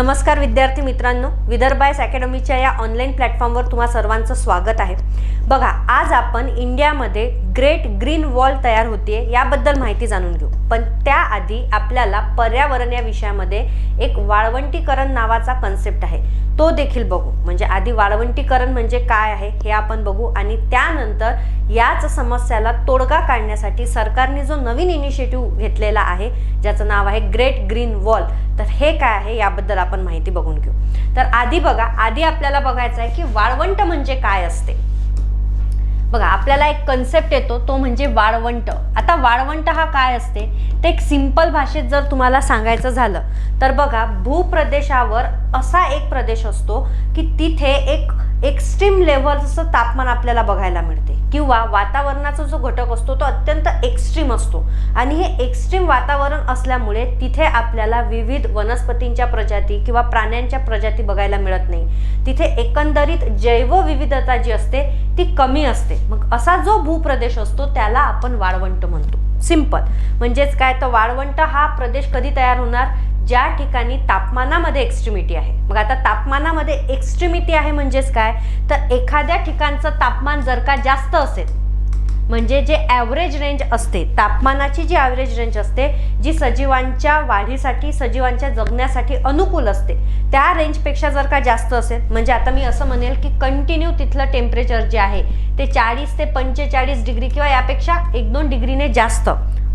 नमस्कार विद्यार्थी मित्रांनो विदर्भायस अकॅडमीच्या या ऑनलाईन प्लॅटफॉर्मवर तुम्हा सर्वांचं स्वागत आहे. बघा आज आपण इंडियामध्ये ग्रेट ग्रीन वॉल तयार होते याबद्दल माहिती जाणून घेऊ. पण त्याआधी आपल्याला पर्यावरण या विषयामध्ये एक वाळवंटीकरण नावाचा कन्सेप्ट आहे. तो देखील बघू. म्हणजे आधी वाळवंटीकरण म्हणजे काय आहे हे आपण बघू आणि त्यानंतर याच समस्याला तोडगा काढण्यासाठी सरकारने जो नवीन इनिशिएटिव्ह घेतलेला आहे ज्याचं नाव आहे ग्रेट ग्रीन वॉल तर हे काय आहे याबद्दल आपण माहिती बघून घेऊ. तर आधी बघा आधी आपल्याला बघायचं आहे की वाळवंट म्हणजे काय असते. बघा आपल्याला एक कन्सेप्ट येतो तो म्हणजे वाळवंट. आता वाळवंट हा काय असते? ते एक सिंपल भाषेत जर तुम्हाला सांगायचं झालं तर बघा भूप्रदेशावर असा एक प्रदेश असतो की तिथे एक एक्स्ट्रीम लेव्हलचं तापमान आपल्याला बघायला मिळते. किंवा वातावरणाचा जो घटक असतो तो अत्यंत एक्स्ट्रीम असतो. आणि हे एक्स्ट्रीम वातावरण असल्यामुळे तिथे आपल्याला विविध वनस्पतींच्या प्रजाती किंवा प्राण्यांच्या प्रजाती बघायला मिळत नाही. तिथे एकंदरीत जैवविविधता जी असते ती कमी असते. मग असा जो भूप्रदेश असतो त्याला आपण वाळवंट म्हणतो. सिंपल. म्हणजेच काय तर वाळवंट हा प्रदेश कधी तयार होणार? ज्या ठिकाणी तापमानामध्ये एक्स्ट्रीमिटी आहे. मग आता तापमानामध्ये एक्स्ट्रीमिटी आहे म्हणजेच काय? तर एखाद्या ठिकाणचं तापमान जर का जास्त असेल म्हणजे जे ॲव्हरेज रेंज असते तापमानाची जी ॲव्हरेज रेंज असते जी सजीवांच्या वाढीसाठी सजीवांच्या जगण्यासाठी अनुकूल असते. त्या रेंजपेक्षा जर का जास्त असेल म्हणजे आता मी असं म्हणेल की कंटिन्यू तिथलं टेम्परेचर जे आहे ते चाळीस ते पंचेचाळीस डिग्री किंवा यापेक्षा एक दोन डिग्रीने जास्त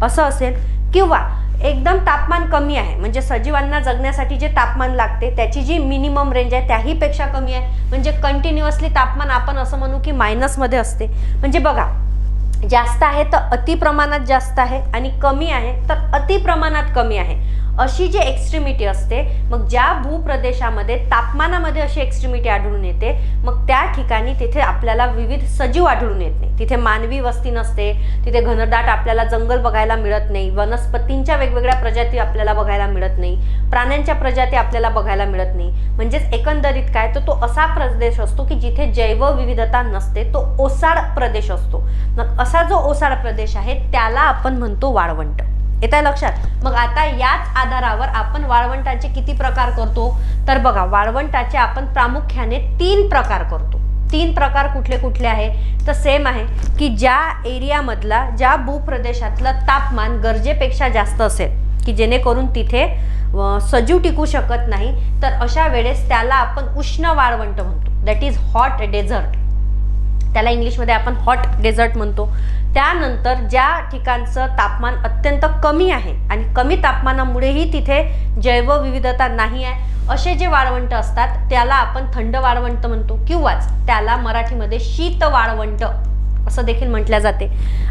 असं असेल. किंवा एकदम तापमान कमी आहे म्हणजे सजीवांना जगण्यासाठी जे तापमान लागते त्याची जी मिनिमम रेंज आहे त्याहीपेक्षा कमी आहे. म्हणजे कंटिन्युअसली तापमान आपण असं म्हणू की मायनसमध्ये असते. म्हणजे बघा जास्त आहे तर अति प्रमाणात जास्त आहे आणि कमी आहे तर अति प्रमाणात कमी आहे. अशी जी एक्स्ट्रीमिटी असते मग ज्या भूप्रदेशामध्ये तापमानामध्ये अशी एक्स्ट्रीमिटी आढळून येते मग त्या ठिकाणी तिथे आपल्याला विविध सजीव आढळून येत नाही. तिथे मानवी वस्ती नसते तिथे घनदाट आपल्याला जंगल बघायला मिळत नाही वनस्पतींच्या वेगवेगळ्या प्रजाती आपल्याला बघायला मिळत नाही प्राण्यांच्या प्रजाती आपल्याला बघायला मिळत नाही. म्हणजेच एकंदरीत काय तर तो असा प्रदेश असतो की जिथे जैवविविधता नसते तो ओसाड प्रदेश असतो. मग असा जो ओसाड प्रदेश आहे त्याला आपण म्हणतो वाळवंट. येत आहे लक्षात? मग आता याच आधारावर आपण वाळवंटाचे किती प्रकार करतो? तर बघा वाळवंटाचे आपण प्रामुख्याने तीन प्रकार करतो. तीन प्रकार कुठले कुठले आहे? तर सेम आहे की ज्या एरियामधला ज्या भूप्रदेशातलं तापमान गरजेपेक्षा जास्त असेल की जेणेकरून तिथे सजीव टिकू शकत नाही तर अशा वेळेस त्याला आपण उष्ण वाळवंट म्हणतो. दॅट इज हॉट डेझर्ट त्याला इंग्लिशमध्ये आपण हॉट डेझर्ट म्हणतो. त्यानंतर ज्या ठिकाणचं तापमान अत्यंत कमी आहे आणि कमी तापमानामुळेही तिथे जैवविविधता नाही आहे असे जे वाळवंट असतात त्याला आपण थंड वाळवंट म्हणतो किंवाच त्याला मराठीमध्ये शीत वाळवंट असं देखील म्हटल्या जाते.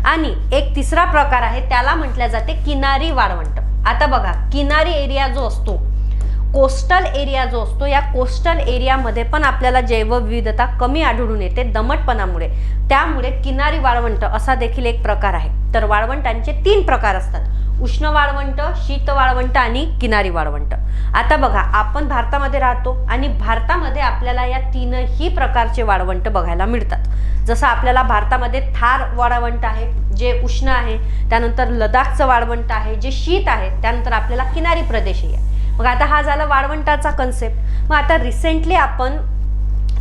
आणि एक तिसरा प्रकार आहे त्याला म्हटल्या जाते किनारी वाळवंट. आता बघा किनारी एरिया जो असतो कोस्टल एरिया जो असतो या कोस्टल एरियामध्ये पण आपल्याला जैवविविधता कमी आढळून येते दमटपणामुळे. त्यामुळे किनारी वाळवंट असा देखील एक प्रकार आहे. तर वाळवंटांचे तीन प्रकार असतात. उष्ण वाळवंट शीत वाळवंट आणि किनारी वाळवंट. आता बघा आपण भारतामध्ये राहतो आणि भारतामध्ये आपल्याला या तीनही प्रकारचे वाळवंट बघायला मिळतात. जसं आपल्याला भारतामध्ये थार वाळवंट आहे जे उष्ण आहे त्यानंतर लडाखचं वाळवंट आहे जे शीत आहे त्यानंतर आपल्याला किनारी प्रदेशही आहे. मग आता हा झाला वाळवंटाचा कन्सेप्ट मग आता रिसेंटली आपण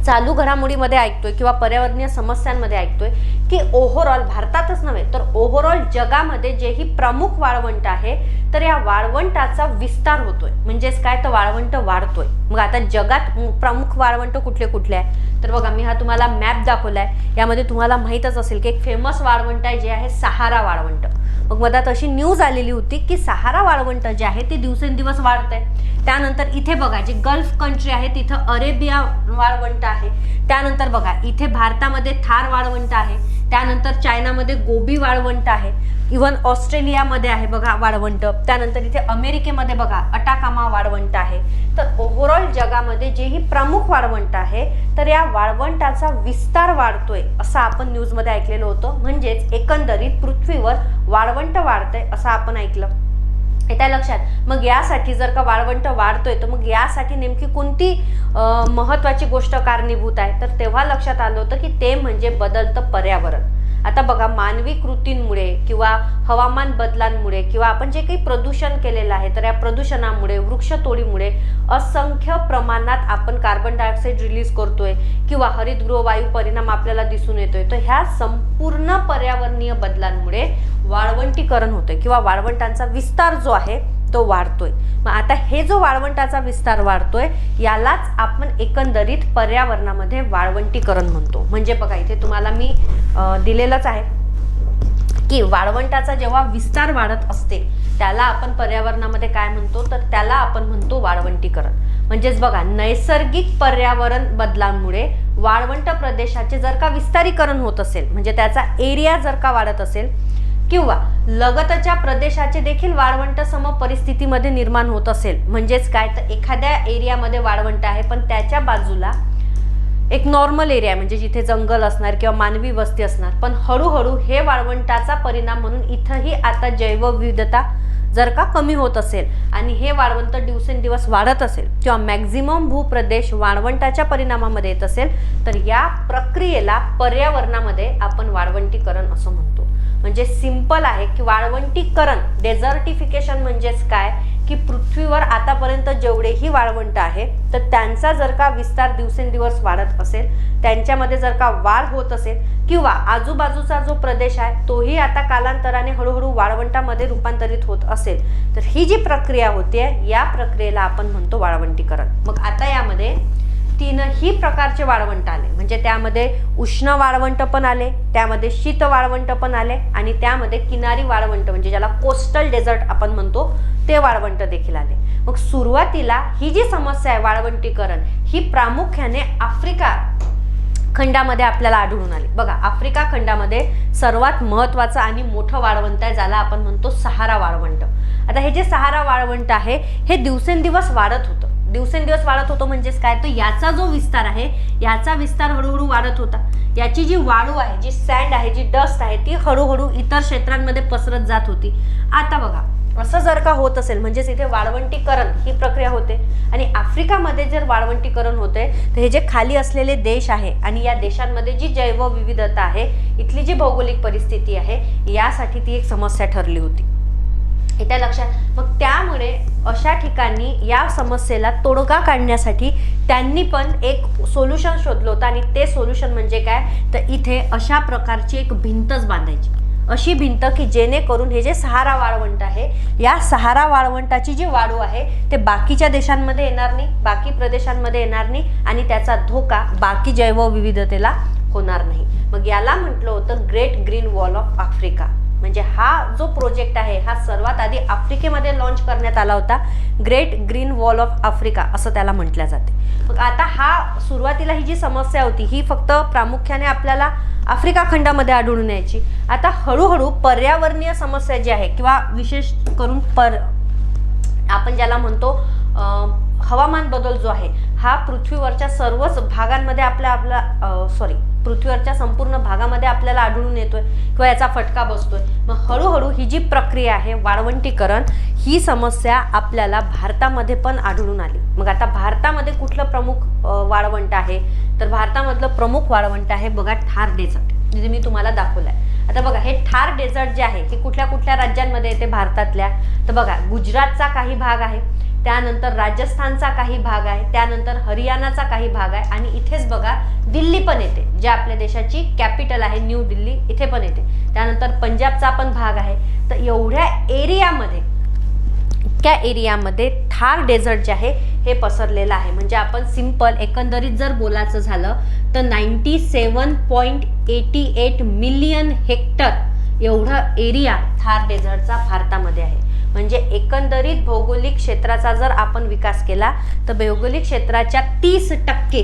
चालू घडामोडीमध्ये ऐकतोय किंवा पर्यावरणीय समस्यांमध्ये ऐकतोय की ओव्हरऑल भारतातच नव्हे तर ओव्हरऑल जगामध्ये जेही प्रमुख वाळवंट आहे तर या वाळवंटाचा विस्तार होतोय. म्हणजेच काय? तर वाळवंट वाढतोय. मग आता जगात मु- प्रमुख वाळवंट कुठले कुठले आहे? तर बघा मी हा तुम्हाला मॅप दाखवलाय. यामध्ये तुम्हाला माहीतच असेल की एक फेमस वाळवंट आहे जे आहे सहारा वाळवंट. मग मधात अशी न्यूज आलेली होती की सहारा वाळवंट जे आहे ते दिवसेंदिवस वाढत आहे त्यानंतर इथे बघा जे गल्फ कंट्री आहे तिथं अरेबिया वाळवंट आहे. त्यानंतर बघा इथे भारतामध्ये थार वाळवंट आहे. त्यानंतर चायनामध्ये गोबी वाळवंट आहे. इवन ऑस्ट्रेलियामध्ये आहे बघा वाळवंट. त्यानंतर इथे अमेरिकेमध्ये बघा अटाकामा वाळवंट आहे. तर ओव्हरऑल जगामध्ये जेही प्रमुख वाळवंट आहे तर या वाळवंटाचा विस्तार वाढतोय असं आपण न्यूजमध्ये ऐकलेलं होतं. म्हणजेच एकंदरीत पृथ्वीवर वाळवंट वाढतंय असं आपण ऐकलं. येत्या लक्षात. मग यासाठी जर का वाळवंट वाढतोय तर मग यासाठी नेमकी कोणती महत्त्वाची महत्वाची गोष्ट कारणीभूत आहे? तर तेव्हा लक्षात आलं होतं की ते म्हणजे बदलतं पर्यावरण. आता बघा मानवी कृतींमुळे किंवा हवामान बदलांमुळे किंवा आपण जे काही प्रदूषण केलेलं आहे तर या प्रदूषणामुळे वृक्षतोडीमुळे असंख्य प्रमाणात आपण कार्बन डायऑक्साईड रिलीज करतोय किंवा हरितगृह वायू परिणाम आपल्याला दिसून येतोय. तर ह्या संपूर्ण पर्यावरणीय बदलांमुळे वाळवंटीकरण होतंय किंवा वाळवंटांचा विस्तार जो आहे तो वाढतोय. मग आता हे जो वाळवंटाचा विस्तार वाढतोय यालाच आपण एकंदरीत पर्यावरणामध्ये वाळवंटीकरण म्हणतो. म्हणजे बघा इथे तुम्हाला मी दिलेलंच आहे की वाळवंटाचा जेव्हा विस्तार वाढत असते त्याला आपण पर्यावरणामध्ये काय म्हणतो? तर त्याला आपण म्हणतो वाळवंटीकरण. म्हणजेच बघा नैसर्गिक पर्यावरण बदलांमुळे वाळवंट प्रदेशाचे जर का विस्तारीकरण होत असेल म्हणजे त्याचा एरिया जर का वाढत असेल किंवा लगतच्या प्रदेशाचे देखील वाळवंट सम परिस्थितीमध्ये निर्माण होत असेल. म्हणजेच काय? तर एखाद्या एरियामध्ये वाळवंट आहे पण त्याच्या बाजूला एक नॉर्मल एरिया म्हणजे जिथे जंगल असणार किंवा मानवी वस्ती असणार. पण हळूहळू हे वाळवंटाचा परिणाम म्हणून इथंही आता जैवविविधता जर का कमी होत असेल आणि हे वाळवंट दिवसेंदिवस वाढत असेल किंवा मॅक्झिमम भूप्रदेश वाळवंटाच्या परिणामामध्ये येत असेल तर या प्रक्रियेला पर्यावरणामध्ये आपण वाळवंटीकरण असं म्हणतो. म्हणजे सिंपल आहे की वाळवंटीकरण डेझर्टिफिकेशन म्हणजेच काय? की पृथ्वीवर आतापर्यंत जेवढेही वाळवंट आहे तर त्यांचा जर का विस्तार दिवसेंदिवस वाढत असेल त्यांच्यामध्ये जर का वाढ होत असेल किंवा आजूबाजूचा जो प्रदेश आहे तोही आता कालांतराने हळूहळू वाळवंटामध्ये रूपांतरित होत असेल. तर ही जी प्रक्रिया होते या प्रक्रियेला आपण म्हणतो वाळवंटीकरण. मग आता यामध्ये तीनही प्रकारचे वाळवंट आले. म्हणजे त्यामध्ये उष्ण वाळवंट पण आले त्यामध्ये शीत वाळवंट पण आले आणि त्यामध्ये किनारी वाळवंट म्हणजे ज्याला कोस्टल डेझर्ट आपण म्हणतो ते वाळवंट देखील आले. मग सुरुवातीला ही जी समस्या आहे वाळवंटीकरण ही प्रामुख्याने आफ्रिका खंडामध्ये आपल्याला आढळून आली. बघा आफ्रिका खंडामध्ये सर्वात महत्वाचं आणि मोठं वाळवंट आहे ज्याला आपण म्हणतो सहारा वाळवंट. आता हे जे सहारा वाळवंट आहे हे दिवसेंदिवस वाढत होतं. दिवसेंदिवस वाढत होतो म्हणजेच काय? तर याचा जो विस्तार आहे याचा विस्तार हळूहळू वाढत होता. याची जी वाळू आहे जी सँड आहे जी डस्ट आहे ती हळूहळू इतर क्षेत्रांमध्ये पसरत जात होती. आता बघा असं जर का होत असेल म्हणजेच इथे वाळवंटीकरण ही प्रक्रिया होते. आणि आफ्रिकामध्ये जर वाळवंटीकरण होते तर हे जे खाली असलेले देश आहे आणि या देशांमध्ये जी जैवविविधता आहे इथली जी भौगोलिक परिस्थिती आहे यासाठी ती एक समस्या ठरली होती. येत्या लक्षात. मग त्यामुळे अशा ठिकाणी या समस्येला तोडगा काढण्यासाठी त्यांनी पण एक सोल्युशन शोधलं होतं आणि ते सोल्युशन म्हणजे काय? तर इथे अशा प्रकारची एक भिंतच बांधायची. अशी भिंत की जेणेकरून हे जे सहारा वाळवंट आहे या सहारा वाळवंटाची जी वाळू आहे ते बाकीच्या देशांमध्ये येणार नाही बाकी प्रदेशांमध्ये येणार नाही आणि त्याचा धोका बाकी जैवविविधतेला होणार नाही. मग याला म्हटलं होतं great green wall of Africa म्हणजे हा जो प्रोजेक्ट आहे हा सर्वात आधी आफ्रिकेमध्ये लॉन्च करण्यात आला होता great green wall of Africa असं त्याला म्हटलं जाते. मग आता हा सुरुवातीला ही जी समस्या होती ही फक्त प्रामुख्याने आपल्याला आफ्रिका खंडामध्ये आढळून यायची. आता हळूहळू पर्यावरणीय समस्या जी आहे किंवा विशेष करून पर आपण ज्याला म्हणतो हवामान बदल जो आहे हा पृथ्वीवरच्या सर्वच भागांमध्ये आपल्या आपला सॉरी पृथ्वीवरच्या संपूर्ण भागामध्ये आपल्याला आढळून येतोय किंवा याचा फटका बसतोय. मग हळूहळू ही जी प्रक्रिया आहे वाळवंटीकरण ही समस्या आपल्याला भारतामध्ये पण आढळून आली. मग आता भारतामध्ये कुठलं प्रमुख वाळवंट आहे? तर भारतामधलं प्रमुख वाळवंट आहे बघा ठार डेझर्ट. जे मी तुम्हाला दाखवलं आहे आता बघा हे ठार डेझर्ट जे आहे हे कुठल्या कुठल्या राज्यांमध्ये येते? भारतातल्या. तर बघा गुजरातचा काही भाग आहे. त्यानंतर राजस्थानचा काही भाग आहे त्यानंतर हरियाणाचा काही भाग आहे आणि इथेच बघा दिल्ली पण येते जे आपल्या देशाची कॅपिटल आहे न्यू दिल्ली इथे पण येते. त्यानंतर पंजाबचा पण भाग आहे. तर एवढ्या एरियामध्ये इतक्या एरियामध्ये थार डेझर्ट जे आहे हे पसरलेलं आहे. म्हणजे आपण सिंपल एकंदरीत जर बोलायचं झालं तर ninety seven point eighty eight million hectare एवढा एरिया थार डेझर्टचा भारतामध्ये आहे. म्हणजे एकंदरीत भौगोलिक क्षेत्राचा जर आपण विकास केला तर भौगोलिक क्षेत्राच्या तीस टक्के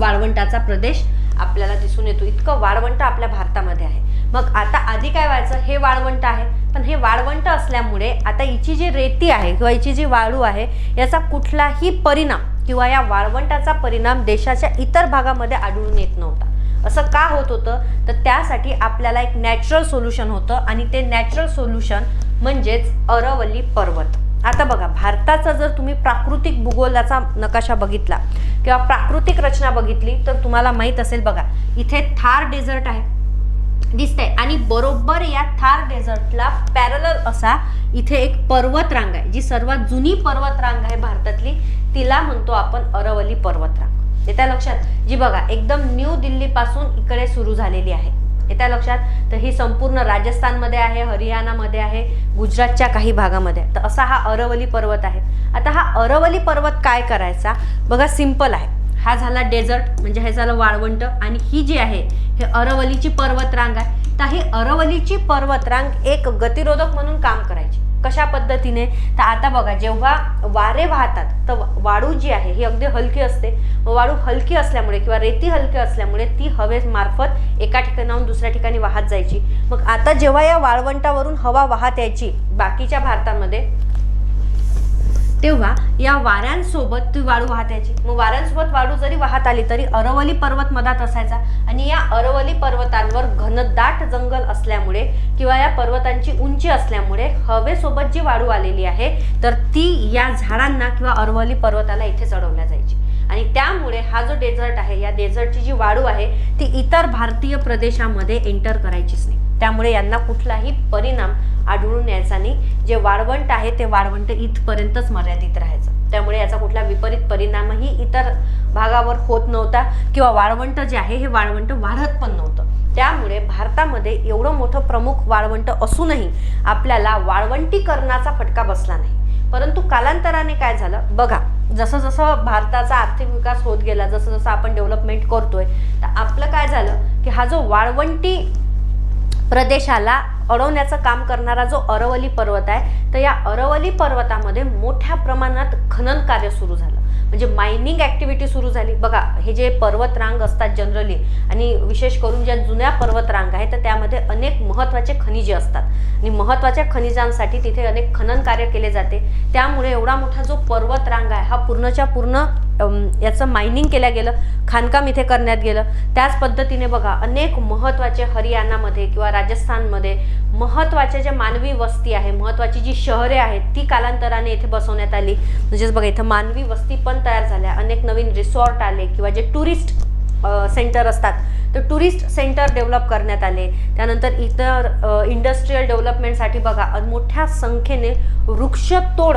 वाळवंटाचा प्रदेश आपल्याला दिसून येतो. इतकं वाळवंट आपल्या भारतामध्ये आहे. मग आता आधी काय व्हायचं? हे वाळवंट आहे. पण हे वाळवंट असल्यामुळे आता हिची जी रेती आहे किंवा हिची जी वाळू आहे याचा कुठलाही परिणाम किंवा या वाळवंटाचा परिणाम देशाच्या इतर भागामध्ये आढळून येत नव्हता. असं का होत होतं? तर त्यासाठी आपल्याला एक नॅचरल सोल्युशन होतं आणि ते नॅचरल सोल्युशन म्हणजेच अरवली पर्वत. आता बघा भारताचा जर तुम्ही प्राकृतिक भूगोलाचा नकाशा बघितला किंवा प्राकृतिक रचना बघितली तर तुम्हाला माहीत असेल बघा इथे थार डेझर्ट आहे. दिसतंय. आणि बरोबर या थार डेझर्टला पॅरलर असा इथे एक पर्वतरांग आहे जी सर्वात जुनी पर्वतरांग आहे भारतातली. तिला म्हणतो आपण अरवली पर्वत रांग येत्या लक्षात? जी बघा एकदम न्यू दिल्लीपासून इकडे सुरू झालेली आहे. येत्या लक्षात? तर ही संपूर्ण राजस्थानमध्ये आहे हरियाणामध्ये आहे गुजरातच्या काही भागामध्ये. आहे. तर असा हा अरवली पर्वत आहे. आता हा अरवली पर्वत काय करायचा? बघा सिंपल आहे. हा झाला डेझर्ट म्हणजे हे झालं वाळवंट आणि ही जी आहे हे अरवलीची पर्वतरांग आहे. तर ही अरवलीची पर्वतरांग एक गतिरोधक म्हणून काम करायची. कशा पद्धतीने? तर आता बघा जेव्हा वारे वाहतात तर वाळू जी आहे ही अगदी हलकी असते. वाळू हलकी असल्यामुळे किंवा रेती हलकी असल्यामुळे ती हवेमार्फत एका ठिकाणाहून दुसऱ्या ठिकाणी वाहत जायची. मग आता जेव्हा या वाळवंटावरून हवा वाहत यायची बाकीच्या भारतामध्ये तेव्हा या वाऱ्यांसोबत ती वाळू वाहत यायची. मग वाऱ्यांसोबत वाळू जरी वाहत आली तरी अरवली पर्वत मधात असायचा. आणि या अरवली पर्वतांवर घनदाट जंगल असल्यामुळे किंवा या पर्वतांची उंची असल्यामुळे हवेसोबत जी वाळू आलेली आहे तर ती या झाडांना किंवा अरवली पर्वताला इथे चढवल्या जायची. आणि त्यामुळे हा जो डेझर्ट आहे या डेझर्टची जी वाळू आहे ती इतर भारतीय प्रदेशामध्ये एंटर करायचीच नाही. त्यामुळे यांना कुठलाही परिणाम आढळून यायचा नाही. जे वाळवंट आहे ते वाळवंट इथपर्यंतच मर्यादित राहायचं. त्यामुळे याचा कुठला विपरीत परिणामही इतर भागावर होत नव्हता किंवा वाळवंट जे आहे हे वाळवंट वाढत पण नव्हतं. त्यामुळे भारतामध्ये एवढं मोठं प्रमुख वाळवंट असूनही आपल्याला वाळवंटीकरणाचा फटका बसला नाही. परंतु कालांतराने काय झालं? बघा जसं जसं भारताचा आर्थिक विकास होत गेला जसं जसं आपण डेव्हलपमेंट करतोय तर आपलं काय झालं? की हा जो वाळवंटी प्रदेशाला अडवण्याचं काम करणारा जो अरवली पर्वत आहे तर या अरवली पर्वतामध्ये मोठ्या प्रमाणात खनन कार्य सुरू झालं. म्हणजे मायनिंग ॲक्टिव्हिटी सुरू झाली. बघा हे जे पर्वतरांग असतात जनरली आणि विशेष करून ज्या जुन्या पर्वतरांग आहेत तर त्यामध्ये अनेक महत्त्वाचे खनिजे असतात. आणि महत्त्वाच्या खनिजांसाठी तिथे अनेक खनन कार्य केले जाते. त्यामुळे एवढा मोठा जो पर्वतरांग आहे हा पूर्णच्या पूर्ण याचं मायनिंग केल्या गेलं खाणकाम इथे करण्यात गेलं. त्याच पद्धतीने बघा अनेक महत्त्वाचे हरियाणामध्ये किंवा राजस्थानमध्ये महत्त्वाच्या ज्या मानवी वस्ती आहे महत्त्वाची जी शहरे आहेत ती कालांतराने इथे बसवण्यात आली. म्हणजेच बघा इथं मानवी वस्ती पण तयार झाल्या. अनेक नवीन रिसॉर्ट आले किंवा जे टुरिस्ट सेंटर असतात तर टुरिस्ट सेंटर डेव्हलप करण्यात आले. त्यानंतर इतर इंडस्ट्रीयल डेव्हलपमेंटसाठी बघा मोठ्या संख्येने वृक्षतोड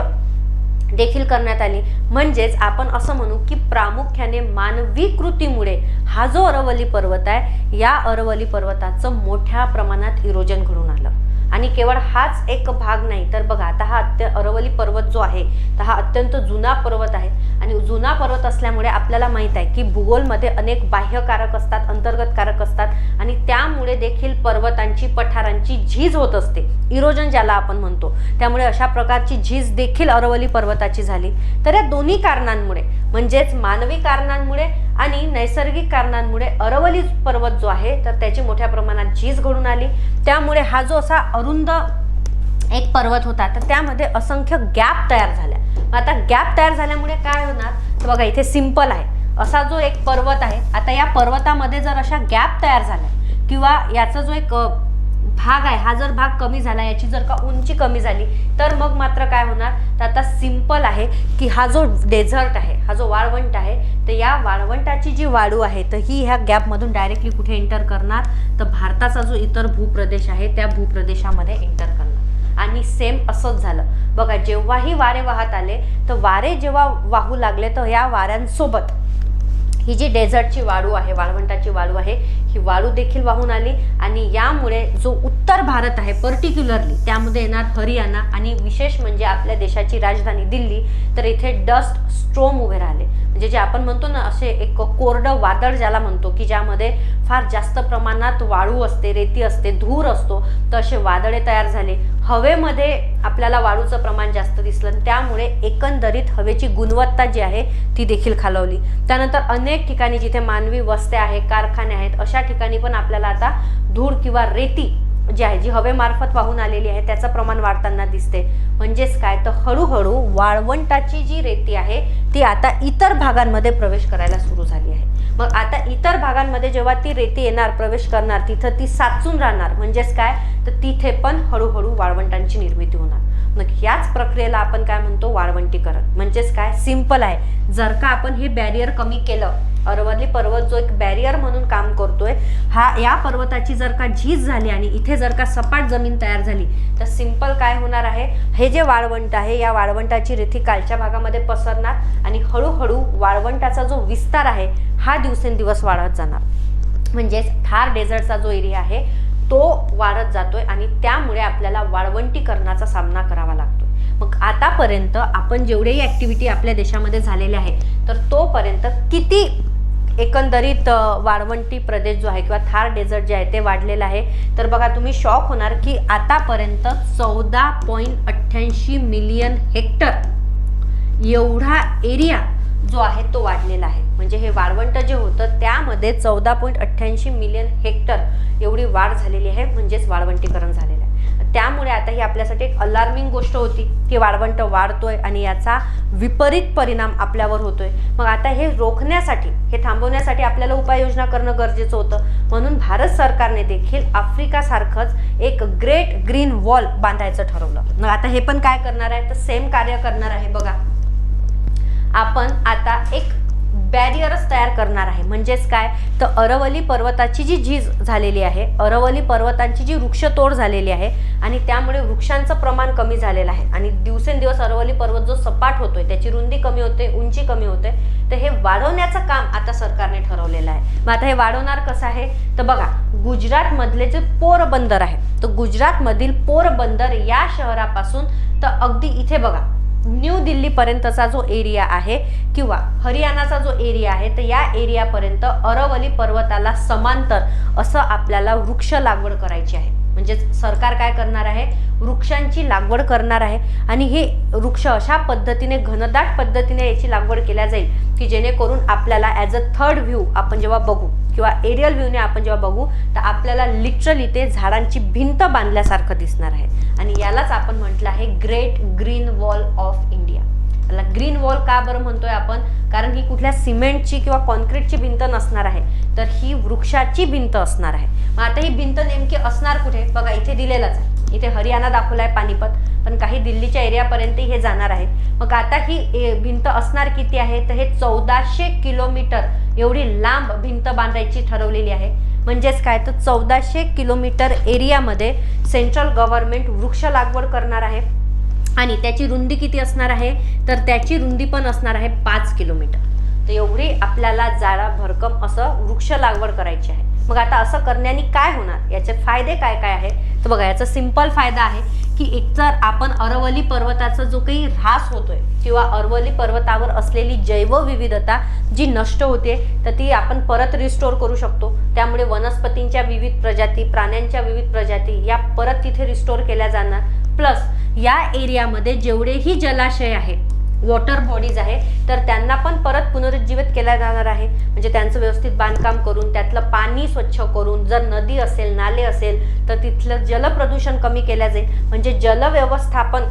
देखील करण्यात आली. म्हणजेच आपण असं म्हणू की प्रामुख्याने मानवी कृतीमुळे हा जो अरवली पर्वत आहे या अरवली पर्वताचं मोठ्या प्रमाणात इरोजन घडून आलं. आणि केवळ हाच एक भाग नाही. तर बघा आता हा अत्य अरवली पर्वत जो आहे तर हा अत्यंत जुना पर्वत आहे. आणि जुना पर्वत असल्यामुळे आपल्याला माहीत आहे की भूगोलमध्ये अनेक बाह्यकारक असतात अंतर्गत कारक असतात. आणि त्यामुळे देखील पर्वतांची पठारांची झीज होत असते. इरोजन ज्याला आपण म्हणतो. त्यामुळे अशा प्रकारची झीज देखील अरवली पर्वताची झाली. तर या दोन्ही कारणांमुळे म्हणजेच मानवी कारणांमुळे आणि नैसर्गिक कारणांमुळे अरवली पर्वत जो आहे तर त्याची मोठ्या प्रमाणात झीज घडून आली. त्यामुळे हा जो असा अरुंद एक पर्वत होता तर त्यामध्ये असंख्य गॅप तयार झाल्या. आता गॅप तयार झाल्यामुळे काय होणार? तर बघा इथे सिंपल आहे. असा जो एक पर्वत आहे आता या पर्वतामध्ये जर अशा गॅप तयार झाल्या किंवा याचा जो एक भाग आहे. हा जर भाग कमी झाला याची जर का उंची कमी झाली तर मग मात्र काय होणार? तर आता सिंपल आहे की हा जो डेझर्ट आहे हा जो वाळवंट आहे तर या वाळवंटाची जी वाळू आहे तर ही ह्या गॅपमधून डायरेक्टली कुठे एंटर करणार? तर भारताचा जो इतर भूप्रदेश आहे त्या भूप्रदेशामध्ये एंटर करणार. आणि सेम असंच झालं. बघा जेव्हाही वारे वाहत आले तर वारे जेव्हा वाहू लागले तर या वाऱ्यांसोबत ही जी डेझर्टची वाळू आहे वाळवंटाची वाळू आहे ही वाळू देखील वाहून आली आणि यामुळे जो उत्तर भारत आहे पर्टिक्युलरली त्यामध्ये येणार हरियाणा आणि विशेष म्हणजे आपल्या देशाची राजधानी दिल्ली तर इथे डस्ट स्ट्रोम उभे राहिले. म्हणजे जे आपण म्हणतो ना असे एक कोरडं वादळ ज्याला म्हणतो की ज्यामध्ये फार जास्त प्रमाणात वाळू असते रेती असते धूर असतो तर असे वादळे तयार झाले. हवेमध्ये आपल्याला वाळूचं प्रमाण जास्त दिसलं आणि त्यामुळे एकंदरीत हवेची गुणवत्ता जी आहे ती देखील खालवली. त्यानंतर अनेक ठिकाणी जिथे मानवी वस्त्या आहे कारखाने आहेत अशा ठिकाणी पण आपल्याला आता धूळ किंवा रेती जी आहे जी हवेमार्फत वाहून आलेली आहे त्याचं प्रमाण वाढताना दिसते. म्हणजेच काय? तर हळूहळू वाळवंटाची जी रेती आहे ती आता इतर भागांमध्ये प्रवेश करायला सुरू झाली आहे. मग आता इतर भागांमध्ये जेव्हा ती रेती येणार प्रवेश करणार तिथं ती साचून राहणार. म्हणजेच काय? तर तिथे पण हळूहळू वाळवंटांची निर्मिती होणार. याच प्रक्रियेला आपण काय म्हणतो? वाळवंटीकरण म्हणजेच काय? सिंपल आहे. जर का आपण हे बॅरियर कमी केलं अरवली पर्वत जो एक बॅरियर म्हणून काम करतोय हा या पर्वताची जर का झीज झाली आणि इथे जर का सपाट जमीन तयार झाली तर सिंपल काय होणार आहे? हे जे वाळवंट आहे या वाळवंटाची रेती कालच्या भागामध्ये पसरणार आणि हळूहळू वाळवंटाचा जो विस्तार आहे हा दिवसेंदिवस वाढत जाणार. म्हणजेच थार डेझर्टचा जो एरिया आहे तो वाढत जातोय आणि त्यामुळे आपल्याला वाळवंटीकरणाचा सामना करावा लागतो मग आतापर्यंत आपण जेवढेही ॲक्टिव्हिटी आपल्या देशामध्ये झालेल्या आहेत तर तोपर्यंत किती एकंदरीत वाळवंटी प्रदेश जो आहे किंवा थार डेझर्ट जे आहे ते वाढलेलं आहे. तर बघा तुम्ही शॉक होणार की आतापर्यंत चौदा पॉईंट अठ्ठ्याऐंशी मिलियन हेक्टर एवढा एरिया जो आहे तो वाढलेला आहे. म्हणजे हे वाळवंट जे होतं त्यामध्ये चौदा पॉईंट अठ्ठ्याऐंशी मिलियन हेक्टर एवढी वाढ झालेली आहे. म्हणजेच वाळवंटीकरण झालेलं आहे. त्यामुळे आता ही आपल्यासाठी एक अलार्मिंग गोष्ट होती. की वाळवंट वाढतोय आणि याचा विपरीत परिणाम आपल्यावर होतोय. मग आता हे रोखण्यासाठी हे थांबवण्यासाठी आपल्याला उपाययोजना करणं गरजेचं होतं. म्हणून भारत सरकारने देखील आफ्रिकासारखंच एक ग्रेट ग्रीन वॉल बांधायचं ठरवलं. मग आता हे पण काय करणार आहे? तर सेम कार्य करणार आहे बघा. आपण आता एक बॅरियरच तयार करणार आहे. म्हणजेच काय? तर अरवली पर्वताची जी झीज झालेली आहे अरवली पर्वतांची जी वृक्षतोड झालेली आहे आणि त्यामुळे वृक्षांचं प्रमाण कमी झालेलं आहे. आणि दिवसेंदिवस अरवली पर्वत जो सपाट होतोय त्याची रुंदी कमी होते उंची कमी होते तर हे वाढवण्याचं काम आता सरकारने ठरवलेलं आहे. मग आता हे वाढवणार कसं आहे? तर बघा गुजरातमधले जे पोरबंदर आहे तर गुजरातमधील पोरबंदर या शहरापासून तर अगदी इथे बघा न्यू दिल्लीपर्यंतचा जो एरिया आहे किंवा हरियाणाचा जो एरिया आहे तर या एरियापर्यंत अरवली पर्वताला समांतर असं आपल्याला वृक्ष लागवड करायची आहे. म्हणजे सरकार काय करणार आहे? वृक्षांची लागवड करणार आहे. आणि हे वृक्ष अशा पद्धतीने घनदाट पद्धतीने याची लागवड केल्या जाईल की जेणेकरून आपल्याला ॲज अ थर्ड व्ह्यू आपण जेव्हा बघू किंवा एरियल व्ह्यूने आपण जेव्हा बघू तर आपल्याला लिटरली ते झाडांची भिंत बांधल्यासारखं दिसणार आहे. आणि यालाच आपण म्हटलं आहे great green wall of India त्याला ग्रीन वॉल का बरं म्हणतोय आपण? कारण ही कुठल्या सिमेंटची किंवा कॉन्क्रीटची भिंत नसणार आहे. तर ही वृक्षाची भिंत असणार आहे. मग आता ही भिंत नेमकी असणार कुठे? बघा इथे दिलेलंच आहे. इथे हरियाणा दाखवला आहे पानिपत पण काही दिल्लीच्या एरियापर्यंत हे जाणार आहे मग आता ही ए, भिंत असणार किती आहे? तर हे चौदाशे किलोमीटर एवढी लांब भिंत बांधायची ठरवलेली आहे. म्हणजेच काय? तर चौदाशे किलोमीटर एरियामध्ये सेंट्रल गव्हर्नमेंट वृक्ष लागवड करणार आहे. आणि त्याची रुंदी किती असणार आहे? तर त्याची रुंदी पण असणार आहे पाच किलोमीटर. तर एवढी आपल्याला जाळा भरकम असं वृक्ष लागवड करायची आहे. मग आता असं करण्याने काय होणार? याचे फायदे काय काय आहे तर बघा याचा सिंपल फायदा आहे की एकतर आपण अरवली पर्वताचा जो काही ऱ्हास होतोय किंवा अरवली पर्वतावर असलेली जैवविविधता जी नष्ट होते तर ती आपण परत रिस्टोर करू शकतो. त्यामुळे वनस्पतींच्या विविध प्रजाती प्राण्यांच्या विविध प्रजाती या परत तिथे रिस्टोर केल्या जाणार. प्लस या एरियामध्ये जेवढेही जलाशय आहेत वॉटर बॉडीज आहे तर त्यांना पण परत पुनरुज्जीवित केल्या जाणार आहे. म्हणजे त्यांचं व्यवस्थित बांधकाम करून त्यातलं पाणी स्वच्छ करून जर नदी असेल नाले असेल तर तिथलं जलप्रदूषण कमी केल्या जाईल. म्हणजे जलव्यवस्थापन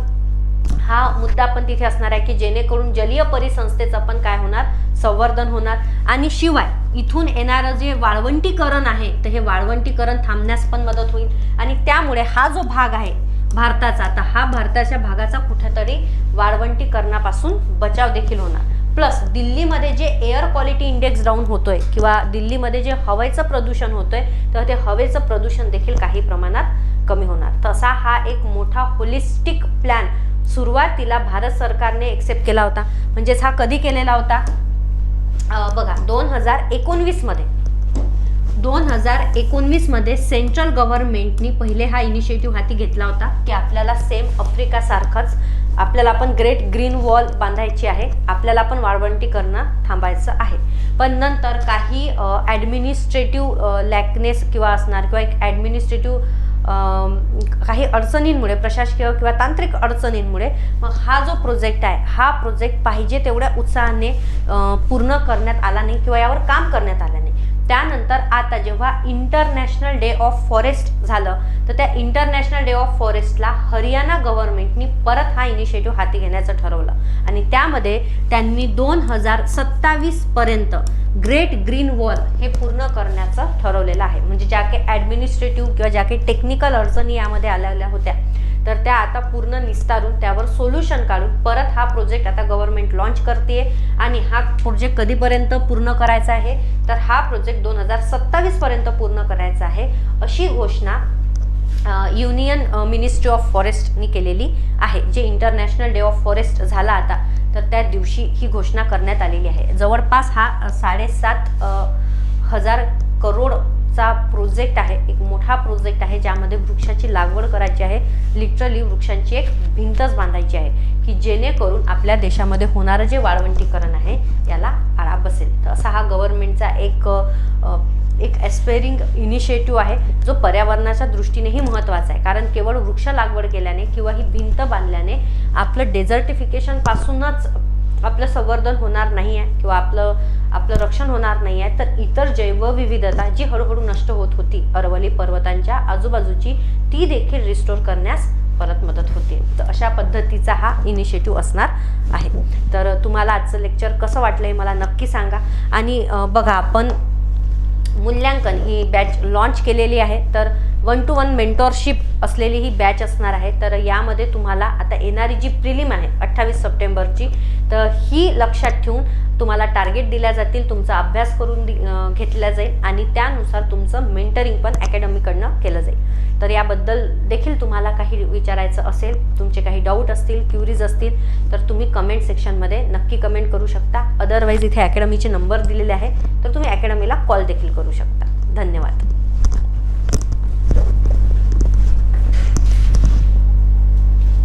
हा मुद्दा पण तिथे असणार आहे की जेणेकरून जलीय परिसंस्थेचं पण काय होणार? संवर्धन होणार. आणि शिवाय इथून येणारं जे वाळवंटीकरण आहे तर हे वाळवंटीकरण थांबण्यास पण मदत होईल. आणि त्यामुळे हा जो भाग आहे भारताचा. आता हा भारताच्या भागाचा कुठेतरी वाळवंटीकरणापासून बचाव देखील होणार. प्लस दिल्लीमध्ये जे एअर क्वालिटी इंडेक्स डाऊन होतोय किंवा दिल्लीमध्ये जे हवेचं प्रदूषण होतोय तर ते हवेचं प्रदूषण देखील काही प्रमाणात कमी होणार. तसा हा एक मोठा होलिस्टिक प्लॅन सुरुवातीला भारत सरकारने एक्सेप्ट केला होता. म्हणजेच हा कधी केलेला होता? बघा दोन हजार एकोणवीसमध्ये. दोन हजार एकोणवीसमध्ये सेंट्रल गव्हर्नमेंटनी पहिले हा इनिशिएटिव्ह हाती घेतला होता की आपल्याला सेम आफ्रिकासारखंच आपल्याला पण ग्रेट ग्रीन वॉल बांधायची आहे. आपल्याला पण वाळवंटी करणं थांबायचं आहे. पण नंतर काही ॲडमिनिस्ट्रेटिव्ह लॅकनेस किंवा असणार किंवा एक ॲडमिनिस्ट्रेटिव्ह काही अडचणींमुळे प्रशासकीय किंवा तांत्रिक अडचणींमुळे मग हा जो प्रोजेक्ट आहे हा प्रोजेक्ट पाहिजे तेवढ्या उत्साहाने पूर्ण करण्यात आला नाही किंवा यावर काम करण्यात आलं नाही. त्यानंतर आता जेव्हा इंटरनॅशनल डे ऑफ फॉरेस्ट झालं तर त्या इंटरनॅशनल डे ऑफ फॉरेस्टला हरियाणा गव्हर्नमेंटनी परत हा इनिशिएटिव्ह हाती घेण्याचं ठरवलं. आणि त्यामध्ये त्यांनी दोन हजार सत्तावीसपर्यंत ग्रेट ग्रीन वॉल हे पूर्ण करण्याचं ठरवलेलं आहे. म्हणजे ज्या काही ॲडमिनिस्ट्रेटिव्ह किंवा ज्या काही टेक्निकल अडचणी यामध्ये आलेल्या होत्या तर त्या आता पूर्ण निस्तारून त्यावर सोल्युशन काढून परत हा प्रोजेक्ट आता गव्हर्नमेंट लॉन्च करते आणि हा प्रोजेक्ट कधीपर्यंत पूर्ण करायचा आहे? तर हा प्रोजेक्ट दोन हजार सत्तावीस पर्यंत पूर्ण करायचा आहे अशी घोषणा युनियन मिनिस्ट्री ऑफ फॉरेस्टनी केलेली आहे जे इंटरनॅशनल डे ऑफ फॉरेस्ट झाला आता. तर त्या दिवशी ही घोषणा करण्यात आलेली आहे. जवळपास हा साडेसात हजार करोड चा प्रोजेक्ट आहे एक मोठा प्रोजेक्ट आहे ज्यामध्ये वृक्षाची लागवड करायची आहे. लिटरली वृक्षांची एक भिंतच बांधायची आहे की जेणेकरून आपल्या देशामध्ये होणारं जे वाळवंटीकरण आहे याला आळा बसेल. तर असा हा गव्हर्नमेंटचा एक एक एस्पेरिंग इनिशिएटिव्ह आहे जो पर्यावरणाच्या दृष्टीनेही महत्त्वाचा आहे. कारण केवळ वृक्ष लागवड केल्याने किंवा ही भिंत बांधल्याने आपलं डेझर्टिफिकेशनपासूनच आपलं संवर्धन होणार नाही आहे किंवा आपलं आपलं रक्षण होणार नाही आहे तर इतर जैवविविधता जी हळूहळू नष्ट होत होती अरवली पर्वतांच्या आजूबाजूची ती देखील रिस्टोर करण्यास परत मदत होते. तर अशा पद्धतीचा हा इनिशिएटिव्ह असणार आहे. तर तुम्हाला आजचं लेक्चर कसं वाटलं हे मला नक्की सांगा. आणि बघा आपण मूल्यांकन ही बॅच लॉन्च केलेली आहे. तर वन टू वन मेंटॉरशिप असलेली ही बॅच असणार आहे. तर यामध्ये तुम्हाला आता येणारी जी प्रिलिम आहे अठ्ठावीस सप्टेंबरची तर ही लक्षात ठेवून तुम्हाला टार्गेट दिल्या जातील तुमचा अभ्यास करून घेतला जाईल आणि त्यानुसार तुमचं मेंटरिंग पण अकॅडमीकडनं केलं जाईल. तर याबद्दल देखील तुम्हाला काही विचारायचं असेल तुमचे काही डाऊट असतील क्युरीज असतील तर तुम्ही कमेंट सेक्शनमध्ये नक्की कमेंट करू शकता. अदरवाईज इथे अकॅडमीचे नंबर दिलेले आहे तर तुम्ही अकॅडमीला कॉल देखील करू शकता. धन्यवाद.